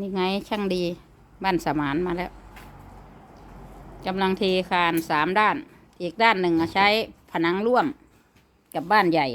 นี่ไงช่างดี บ้านสมานมาแล้วกำลังเทคานสามด้าน อีกด้านหนึ่งใช้ผนังร่วมกับบ้านใหญ่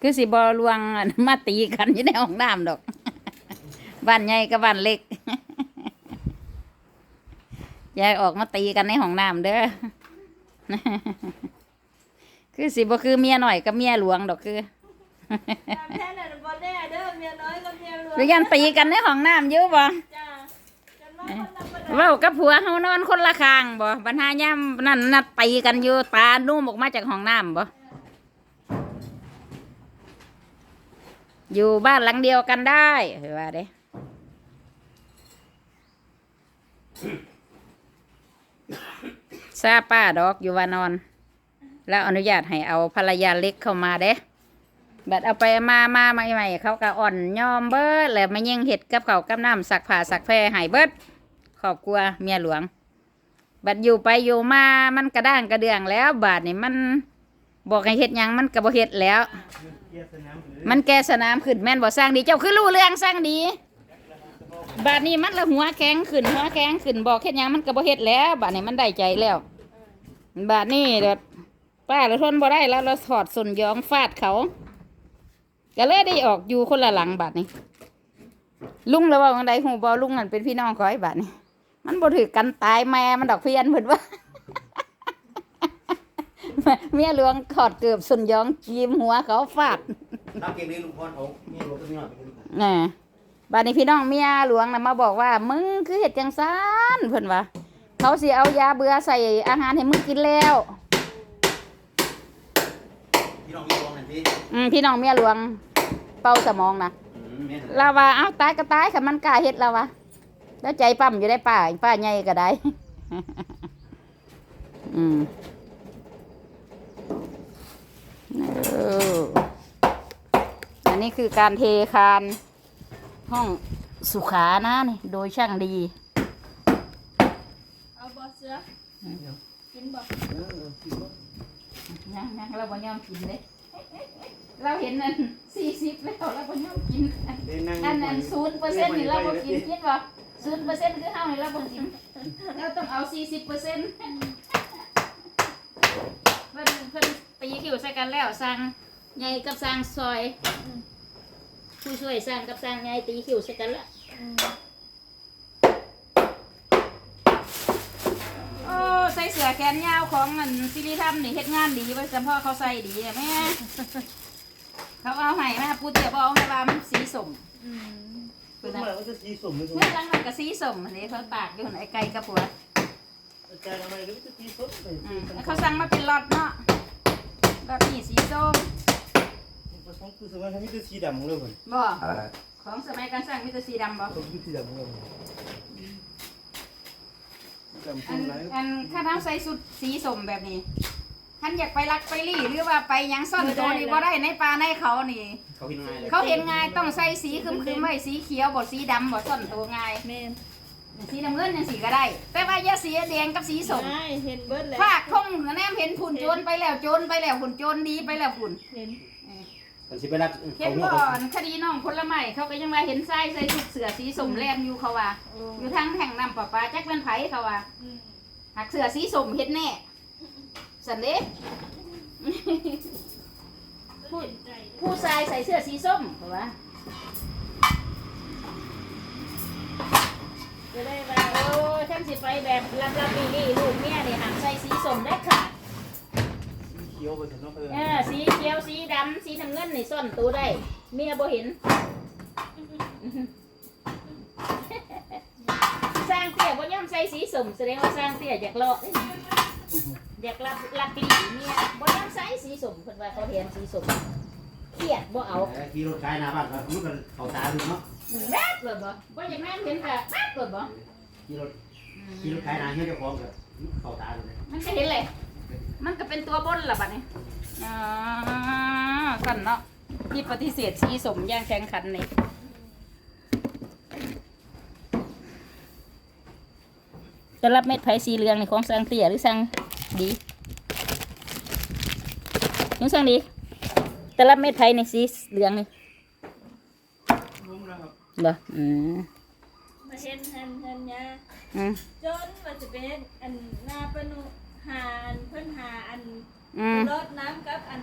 คือสิบอลวงมาตีกันอยู่ในห้องน้ำดอก บ้านใหญ่กับบ้านเล็กยายออกมาตีกันในห้องน้ำเด้อคือสิบ่คือเมียหน่อยกับเมียหลวงดอกคือ ตามแท้น่ะบ่แน่เด้อเมียน้อยกับเมียหลวงหรือยันตีกันในห้องน้ำเยอะบ่จ้าจนว่าคนธรรมดาเว้ากับผัวเฮานอนคนละข้างบ่บรรหายามนั่นนัดตีกันอยู่ตานุ่มออกมาจากห้องน้ำบ่อยู่บ้านหลังเดียวกันได้เห็นว่าเด้ซาป้าดอกอยู่ว่านอน แล้วอนุญาตให้เอาภรรยาเล็กเข้ามาเด้ บัดเอาไปมามาใหม่ๆเขาก็อ่อนยอมเบิดแล้วมายิ่งเห็ดกับเขากับน้ำสักผ้าสักแพรให้เบิดครอบครัวเมียหลวง บัดอยู่ไปอยู่มามันกระด้างกระเดืองแล้วบาดนี่มันบอกให้เฮ็ดยังมันก็บ่เฮ็ดแล้ว มันแกสนามขึ้นแม่นบ่สร้างดีเจ้าคือรู้เรื่องสร้างดี บาดนี้มันละหัวแข็งขึ้นหัวแข็งขึ้นบอกเฮ็ดยังมันก็บ่เฮ็ดแล้ว บาดนี้มันได้ใจแล้ว บาดนี้เด้อป้าเราทนบ่ได้แล้วเราถอดส่วนยองฟาดเขา ก็เลยได้ออกอยู่คนละหลังบาดนี้ ลุงแล้วว่าจั่งใดหูบ่ลุงนั่นเป็นพี่น้องขอยบาดนี้มันบ่ถือกันตายแม่มันดอกเพียนเพิ่นว่าเมียหลวงถอดเกือบสุนยองจีมหัวเขาฟาดรับเกมนี้ลุงพรเขามีรถตัวนี้หน่อยเป็นคนน่ะบาดนี้พี่น้องเมียหลวงน่ะมาบอกว่า มึงคือเฮ็ดจังซานเพิ่นว่าเขาสิเอายาเบื่อใส่อาหารให้มึงกินแล้ว พี่น้องมีรวมหน่อยพี่อืมพี่น้องเมียหลวง เป่าสมองนะอืมแม่นเราว่าเอ้าตายก็ตายค่ะมันกล้าเฮ็ดแล้ววะแล้วใจปั๊มอยู่ได้ป้าป้าใหญ่ก็ได้ อืมเอออันนี้คือการเทคานห้องสุขานะนี่โดยช่างดี เอาบ่เสือกินบ่ ยังยังเราบ่ยอมกินเลย เราเห็นนั่นสี่สิบแล้วเราบ่ยอมกินอันนั้นศูนย์เปอร์เซ็นต์นี่เราบ่กินคิดว่าศูนย์เปอร์เซ็นต์คือเฮานี่เราบ่กิน เราต้องเอาสี่สิบเปอร์เซ็นต์เพิ่นเพิ่นตีคิวใส่กันแล้วสั่งใหญ่กับสั่งซอย ผู้ช่วยสั่งกับสั่งใหญ่ตีคิวใส่กันแล้วโอ้ใส่ เสื้อแขนยาวของอันซิริทัมนี่เฮ็ดงานดีไว้จำพ่อเขาใส่ดีอะแม่เขาเอาให้แม่ปูเตียบเอาให้ว่ามันสีส้มอืมเพิ่นมาว่าจะสีสมเลยเมื่อหลังมันก็สีส้มอันนี้เขาตากอยู่ในไก่กับปัวอาจารย์ทำไมก็จะสีสมไปอืมเขาสั่งมาเป็นล็อตเนาะล็อตนี่สีส้มผสมคือสมัยเขามีแต่สีดำเลยเพิ่นบ่ของสมัยการสร้างมีแต่สีดำบ่เขามีสีดำเลย ดำอัขึ้นนไหนอันข้าน้ำใส่สุดสีส้มแบบนี้ท่านอยากไปรักไปรี่หรือว่าไปหยังซ่อนตัวนี่บ่ได้ในป่าในเขานี่ เขาเห็นง่ายเลยเขาเห็นง่ายต้องใส่สีคึมๆไว้สีเขียวบ่สีดำบ่ซ่อนตัวง่าย แม่นสีน้ำเงินยังสีก็ได้ แต่ว่าอย่าสีแดงกับสีส้มได้เห็นเบิดแล้วฝากทงแนมเห็นผุนโจรไปแล้วโจรไปแล้วผุนโจรดีไปแล้วผุนเห็น มันสิไปรักเห็นเขาหัวก่เขาอนคดีน้องผลไม้เขาก็ยังว่าเห็นไส้ใส่ชุดเสือสีสมแลนอยู่เขาว่าโอ้อยู่ทางแห่งน้ำประปาจักเป็นไผเขาว่าอืมหักเสือสีสมเห็ดแน่สันเด้ผู้ผู้ชายใส่เสื้อสีส้มเขาว่าจะได้ว่าโอ้ยท่านสิไปแบบลับลับลีลี่ลูกเมียนี่หักใส่สีส้มได้ค่ะเขียวไปถึงเนาะเพิ่นเออสีเขียวสีดำสีน้ำเงินนี่ซ่อนตัวได้ เมียบ่เห็น สร้างเตี้ยบ่ย่อมใส่สีสมแสดงว่าสร้างเตี้ยอยากเลาะเอ้ยอยากรับรับลีเมียบ่ย่อมใส่สีสมเพิ่นว่าเขาเห็นสีสมเครียดบ่เอาขี่รถขายหน้าบ้านครับมันก็เขาตาดูเนาะแม่เปิดบ่บ่อย่างนั้นเห็นค่ะแม่เปิดบ่ขี่รถขี่รถขายหน้าเฮียเจ้าของก็เขาตาดูเลยมันก็เห็นเลย มันก็เป็นตัวบนล่ะบัดนี้อ๋อกันเนาะที่ปฏิเสธสีสมอย่างแข่งขันนี่จะรับเม็ดไผ่สีเหลืองในของสังเตี้ยหรือสังดียังสังดีแต่รับเม็ดไผ่ในสีเหลืองนี่นะครับบ่อืมมาเห็นหันหันยาอืมจนว่าจะเป็นอันหน้าปนุ หาอันเพิ่นหาอันอืมรดน้ำกับอัน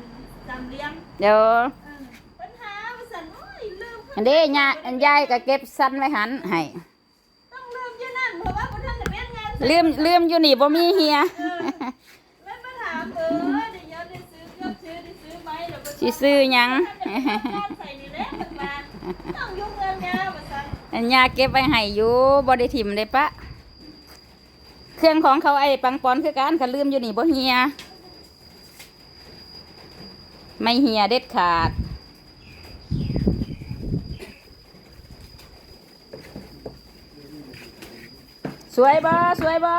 จำเลี้ยงเดี๋ยวเออเพิ่นหาว่าซั่นโอ้ยลืมอันนี้ยาอันยายก็เก็บสั้นไว้หันให้ต้องลืมอยู่นั่นเพราะว่าบ่ทันได้เป็นงานลืมลืมอยู่นี่บ่มีเฮียเออแล้วมาถามเออเดี๋ยวได้ซื้อเครื่องซื้อได้ซื้อไหมแล้วบ่สิซื้อหยังใส่นี่แหละมันมาต้องยุ่งเงินยาว่าซั่นอันยาเก็บไว้ให้อยู่บ่ได้ถิ่มได้ปะ เครื่องของเขาไอ้ปังปอนคือกันก็ลืมอยู่นี่บ่เฮีย ไม่เฮียเด็ดขาด สวยบ่สวยบ่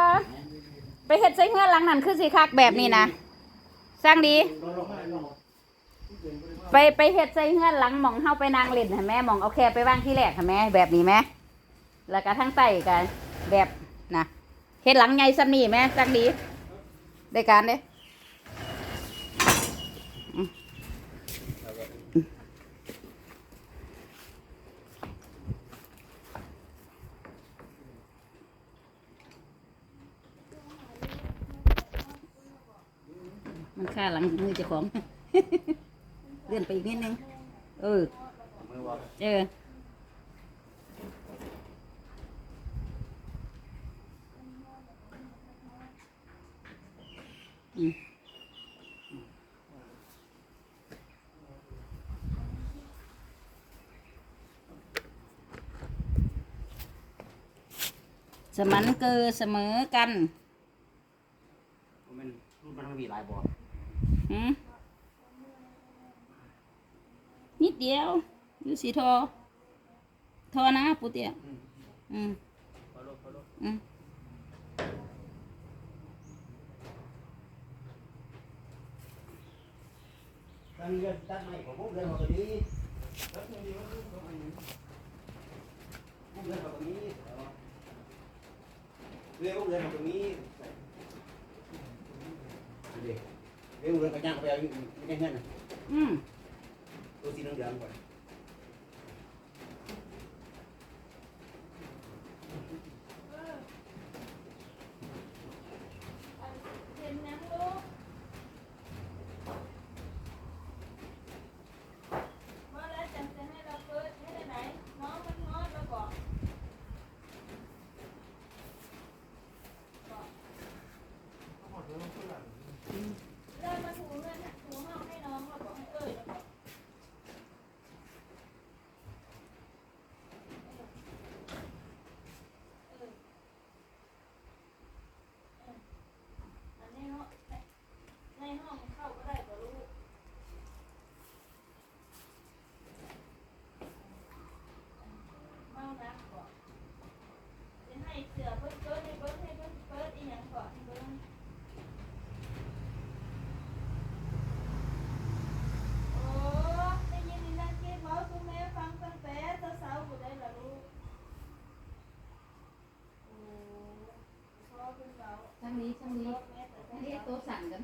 ไปเฮ็ดใส่เฮือนหลังนั้นคือสิคักแบบนี้นะสร้างดี ไปไปเฮ็ดใส่เฮือนหลังหมองเฮาไปนางเล่นเห็นไหมหมองเอาแค่ไปวางที่แรกเห็นไหมแบบนี้ไหมแล้วก็ทั้งใต้กันแบบนะ เฮ็ดหลังใหญ่ซ้ำนี่ไหมจังดีได้การเด้มมันค่าหลังมือเจ้าของ เลื่อนไปอีกนิดนึง เออ เออ สมันเกอเสมอกันมันมันมีหลายบ่อหืมนิดเดียวอยู่สีทอ ทอนะปูเตียอืมพอลบพอลบอืม ตั้งเงินตั้งไม่ของพวกเรื่องของตัวนี้ตั้งเงิน เดือนของมันเรื่องของตัวนี้เรื่องเรื่องของตัวนี้เรื่องเรื่องกระย่างไปเอาไม่ได้เงินอืมตัวสีเหลืองๆก่อน เห็นยังลูกว่าแล้วจังจะให้เราเปิดให้ได้ไหนน้องมันงอดแล้วบอกเริ่มมาถูเงินถูห้องให้น้องเราบอกให้เอ้ยแล้วบอกอันนี้เนาะในห้องเข้าก็ได้บ่ลูก เมานักก่อนจะให้เสือเพิ่นเปิดให้เบิ้งให้เพิ่นเปิดอีหยังก่อนให้เบิ้งโอ้ได้ยินอีนักเก็บเมาคุณแม่ฟังตั้งแต่เช้าๆบ่ได้ล่ะลูกโอ้พ่อเพิ่นเว้า ช่างนี้ช่างนี้แม่แต่อันนี้เช้าตัวสั่นกัน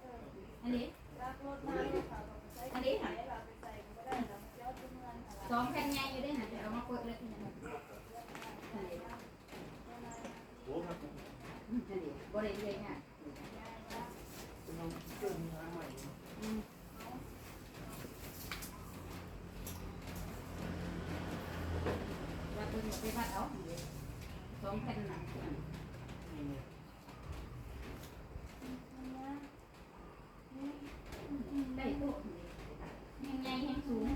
เอออันนี้รักรถมาแล้วค่ะก็ไปใส่อันนี้หายเราไปใส่ก็ได้แล้วมันยอดทุกเงินค่ะสองแผ่นใหญ่อยู่ได้หนะเอามาเปิดเลยอันนี้โอ้ครับอันนี้บริเวณเนี่ยว่าเพิ่นบ่ไปพัดเอาสองแผ่นหนังได้โต๊ะแห่งใหญ่แห่งสูง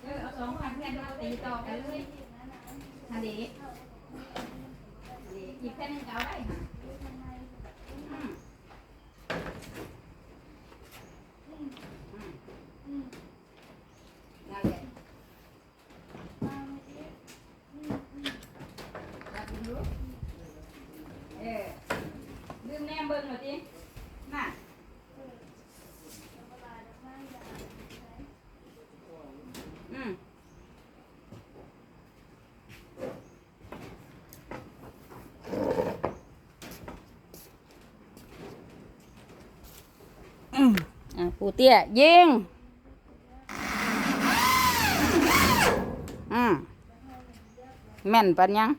เออเอาสองพันแผ่นแล้ว ต่อกันเลยอันนี้ ปูเตี้ยยิง อืมแม่นปันยัง